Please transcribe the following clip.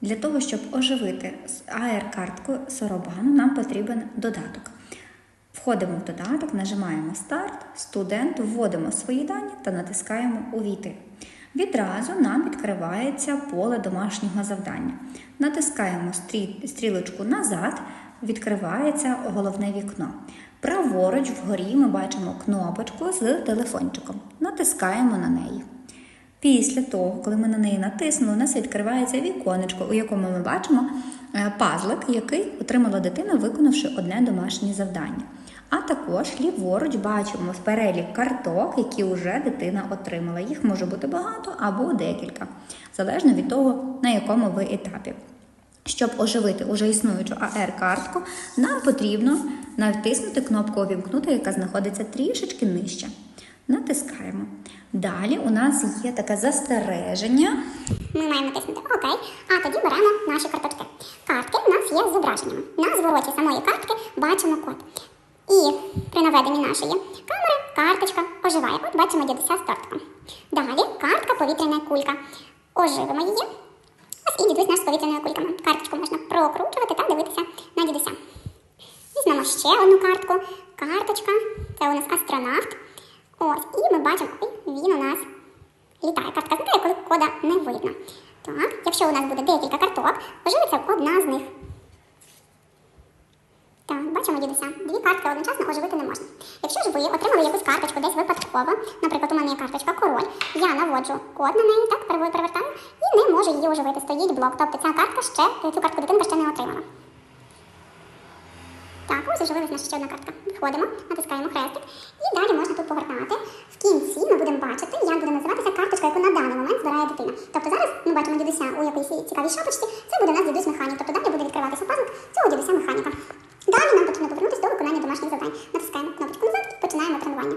Для того, щоб оживити АР-картку Соробану, нам потрібен додаток. Входимо в додаток, нажимаємо Старт, студент, вводимо свої дані та натискаємо Увійти. Відразу нам відкривається поле домашнього завдання. Натискаємо стрілочку назад, відкривається головне вікно. Праворуч вгорі ми бачимо кнопочку з телефончиком. Натискаємо на неї. Після того, коли ми на неї натиснули, у нас відкривається віконечко, у якому ми бачимо е, пазлик, який отримала дитина, виконавши одне домашнє завдання. А також ліворуч бачимо перелік карток, які вже дитина отримала. Їх може бути багато або декілька, залежно від того, на якому ви етапі. Щоб оживити уже існуючу АР-картку, нам потрібно натиснути кнопку Увімкнути, яка знаходиться трішечки нижче. Натискаємо. Далі у нас є таке застереження. Ми маємо натиснути ОК, а тоді беремо наші карточки. Картки у нас є з зображеннями. На звороті самої картки бачимо код. І при наведенні нашої камери карточка оживає. От бачимо дідуся з тортиком. Далі картка повітряна кулька. Оживимо її. Ось і дідусь наш з повітряною кульками. Карточку можна прокручувати та дивитися на дідуся. Візьмемо ще одну картку. Карточка. Це у нас астронавт. Ось, і ми бачимо, ой, він у нас літає. Картка зникає, коли кода не видно. Так, якщо у нас буде декілька карток, оживиться одна з них. Так, бачимо дідуся. Дві картки одночасно оживити не можна. Якщо ж ви отримали якусь карточку десь випадково, наприклад, у мене є карточка король, я наводжу код на неї, так, перевертаю, і не можу її оживити. Стоїть блок. Тобто ця картка ще, цю картку дитинка ще не отримала. Так, ось оживилась наша ще одна картка. Виходимо, натискаємо хрестик. І далі можна тут повертати. В кінці ми будемо бачити, як буде називатися карточка, яку на даний момент збирає дитина. Тобто зараз ми бачимо дідуся у якійсь цікавій шапочці, це буде у нас дідусь механік. Тобто далі буде відкриватися пазлик, цього дідуся механіка. Далі нам потрібно повернутися до виконання домашніх завдань. Натискаємо кнопочку назад і починаємо тренування.